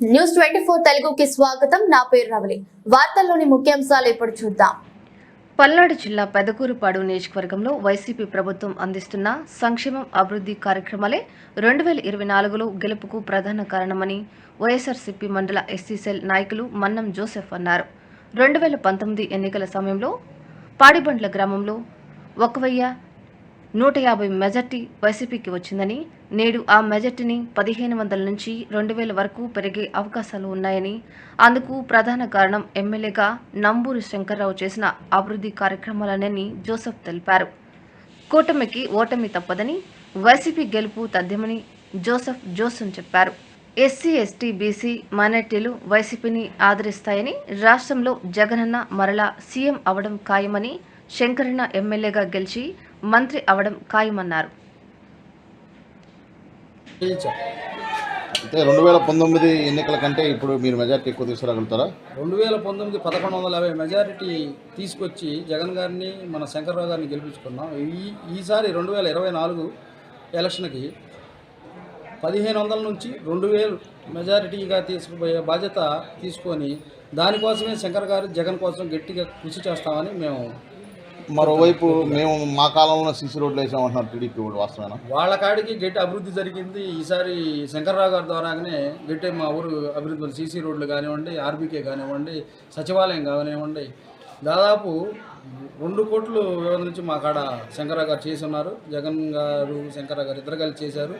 News twenty four తెలుగుకి స్వాగతం. నా పేరు రవలి. వార్తల్లోని ముఖ్యాంశాలు ఇప్పుడు చూద్దాం. పల్నాడు జిల్లా పెదకూరుపాడు నియోజకవర్గంలో వైసీపీ ప్రభుత్వం అందిస్తున్న సంక్షేమం అభివృద్ధి కార్యక్రమాలే రెండు వేల ఇరవై నాలుగులో గెలుపుకు ప్రధాన కారణమని వైఎస్ఆర్సీపీ మండల ఎస్సీసెల్ నాయకులు మన్నం జోసెఫ్ అన్నారు. రెండు వేల పంతొమ్మిది ఎన్నికల సమయంలో పాడిబండ్ల గ్రామంలో ఒక నూట యాభై మెజార్టీ వైసీపీకి వచ్చిందని నేడు ఆ మెజార్టీని పదిహేను వందల నుంచి రెండు వేల వరకు పెరిగే అవకాశాలు ఉన్నాయని అందుకు ప్రధాన కారణం ఎమ్మెల్యేగా నంబూరు శంకర్రావు చేసిన అభివృద్ధి కార్యక్రమాలనని జోసెఫ్ తెలిపారు. కూటమికి ఓటమి తప్పదని వైసీపీ గెలుపు తథ్యమని జోసెఫ్ జోసన్ చెప్పారు. ఎస్సీ ఎస్టీ బీసీ మైనార్టీలు వైసీపీని ఆదరిస్తాయని రాష్ట్రంలో జగనన్న మరలా సీఎం అవడం ఖాయమని శంకరన్న ఎమ్మెల్యేగా గెలిచి మంత్రి అవడం ఖాయమన్నారు. అయితే రెండు వేల పంతొమ్మిది ఎన్నికల కంటే ఇప్పుడు మీరు మెజార్టీ ఎక్కువ తీసుకురాగలుగుతారా? రెండు వేల పంతొమ్మిది పదకొండు వందల యాభై మెజారిటీ తీసుకొచ్చి జగన్ గారిని మన శంకర్రావు గారిని గెలిపించుకున్నాం. ఈ ఈసారి రెండు వేల ఇరవై నాలుగు ఎలక్షన్కి పదిహేను వందల నుంచి రెండు వేలు మెజారిటీగా తీసుకుపోయే బాధ్యత తీసుకొని దానికోసమే శంకర్ గారు జగన్ కోసం గట్టిగా కృషి చేస్తామని మేము మరోవైపు మేము మా కాలంలో సిసి రోడ్లు వేసామంటున్నారు టీడీపీ కూడా వాస్తవేనా వాళ్ళ కాడికి గట్టి అభివృద్ధి జరిగింది. ఈసారి శంకర్రావు గారి ద్వారానే గట్టి మా ఊరు అభివృద్ధి సీసీ రోడ్లు కానివ్వండి ఆర్బీకే కానివ్వండి సచివాలయం కానివ్వండి దాదాపు రెండు కోట్లు వ్యవధి నుంచి మా కాడ శంకర్రావు గారు చేసి ఉన్నారు జగన్ గారు శంకర్రావు గారు ఇద్దరు కలిసి చేశారు.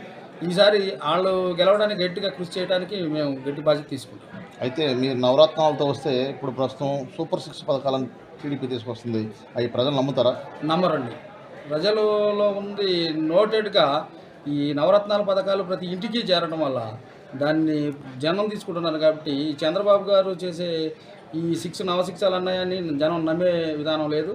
ఈసారి వాళ్ళు గెలవడానికి గట్టిగా కృషి చేయడానికి మేము గట్టి బాధ్యత తీసుకుంటాం. అయితే మీరు నవరత్నాలతో వస్తే ఇప్పుడు ప్రస్తుతం సూపర్ సిక్స్ పథకాలను టీడీపీ తీసుకొస్తుంది. అవి ప్రజలు నమ్ముతారా? నమ్మరండి. ప్రజలలో ఉంది నోటెడ్గా ఈ నవరత్నాల పథకాలు ప్రతి ఇంటికి చేరడం వల్ల దాన్ని జనం తీసుకుంటున్నారు కాబట్టి చంద్రబాబు గారు చేసే ఈ సిక్స్ నవశిక్షలు అన్నాయని జనం నమ్మే విధానం లేదు.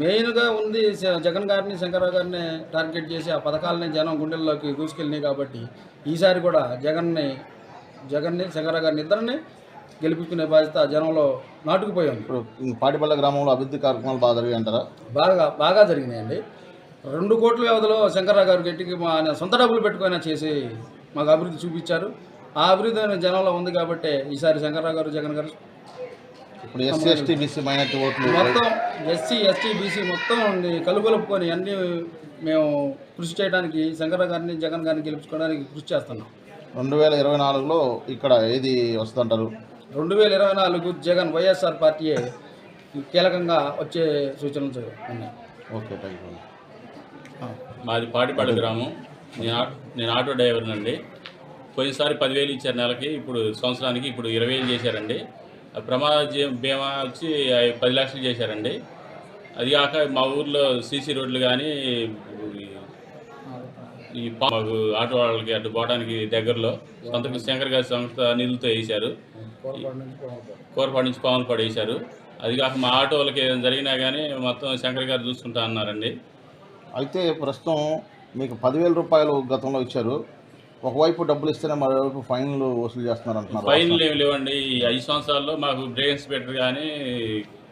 మెయిన్గా ఉంది జగన్ గారిని శంకరరావు గారిని టార్గెట్ చేసి ఆ పథకాలని జనం గుండెల్లోకి దూసుకెళ్ళినాయి కాబట్టి ఈసారి కూడా జగన్ని జగన్ని శంకరరావు గారిని ఇద్దరిని గెలిపించుకునే బాధ్యత జనంలో నాటుకుపోయాం ఇప్పుడు పాటిపల్ల గ్రామంలో అభివృద్ధి కార్యక్రమాలు బాగా జరిగాయి అంటారా? బాగా బాగా జరిగినాయండి. రెండు కోట్ల వ్యవధిలో శంకర్రావు గారు గట్టికి మా ఆయన సొంత డబ్బులు పెట్టుకొని చేసి మాకు అభివృద్ధి చూపించారు. ఆ అభివృద్ధి జనంలో ఉంది కాబట్టి ఈసారి శంకర్రావు గారు జగన్ గారు ఇప్పుడు ఎస్సీ ఎస్టీ బీసీ మైనార్టీ ఓట్లు మొత్తం ఎస్సీ ఎస్టీ బీసీ మొత్తం కలుగొలుపుకొని అన్ని మేము కృషి చేయడానికి శంకర్రావు గారిని జగన్ గారిని గెలుపుకోవడానికి కృషి చేస్తున్నాం. రెండు వేల ఇరవై నాలుగులో ఇక్కడ ఏది వస్తుందంటారు రెండు వేల ఇరవై నాలుగు జగన్ వైఎస్ఆర్ పార్టీయే కీలకంగా వచ్చే సూచనలు ఉన్నాయి. ఓకే థ్యాంక్ యూ మాది పాటిపాడు గ్రామం. నేను నేను ఆటో డ్రైవర్ని అండి పోయినసారి పదివేలు ఇచ్చారు నెలకి ఇప్పుడు సంవత్సరానికి ఇప్పుడు ఇరవై వేలు చేశారండి. ప్రమాద బీమా వచ్చి పది లక్షలు చేశారండి. అది కాక మా ఊర్లో సీసీ రోడ్లు కానీ ఈ మాకు ఆటో వాళ్ళకి అటు పోవడానికి దగ్గరలో సొంత శంకర్ గారి సంస్థ నిధులతో వేశారు. కోరపాడు నుంచి పాములపాడు వేశారు. అది కాక మా ఆటో వాళ్ళకి ఏదైనా జరిగినా కానీ మొత్తం శంకర్ గారు చూసుకుంటా అన్నారండి. అయితే ప్రస్తుతం మీకు పదివేల రూపాయలు గతంలో ఇచ్చారు. ఒకవైపు డబ్బులు ఇస్తేనే మరోవైపు ఫైన్లు వసూలు చేస్తున్నారు అంటున్నారు ఫైన్లు ఏమి లేవండి. ఈ ఐదు సంవత్సరాల్లో మాకు బ్రేక్ ఇన్స్పెక్టర్ కానీ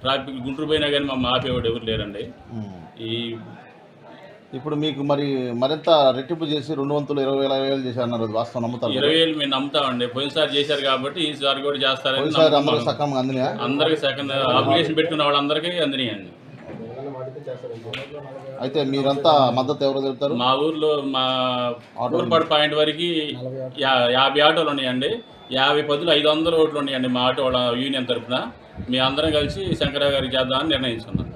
ట్రాఫిక్ గుంటూరు పోయినా కానీ మా ఆపేవాడు ఎవరు లేరండి. ఈ ఇప్పుడు మీకు మరి మరింత రెట్టింపు చేసి రెండు వంతులు ఇరవై వేల వేలు చేశారన్నారు వాస్తవం నమ్ముతారు? ఇరవై వేలు మేము నమ్ముతామండి. పోయినసారి చేశారు కాబట్టి ఈసారి కూడా చేస్తారని పోయినసారి అందరూ నమ్ముతున్నాం. సక్రమంగా అందినాయా? అందరికి సెకండ్ అప్లికేషన్ పెట్టుకున్న వాళ్ళందరికీ అందినాయండి. అయితే మీరంతా మద్దతు ఎవరు తెలుపుతారు? మా ఊర్లో మా. ఊరుపాడు పాయింట్ వరకు యా- యాభై ఆటోలు ఉన్నాయండి. యాభై పదులు ఐదు వందల ఓట్లు ఉన్నాయండి మా ఆటో వాళ్ళ యూనియన్ తరఫున మీ అందరం కలిసి శంకరరావు గారికి చేద్దామని నిర్ణయించుకున్నాం.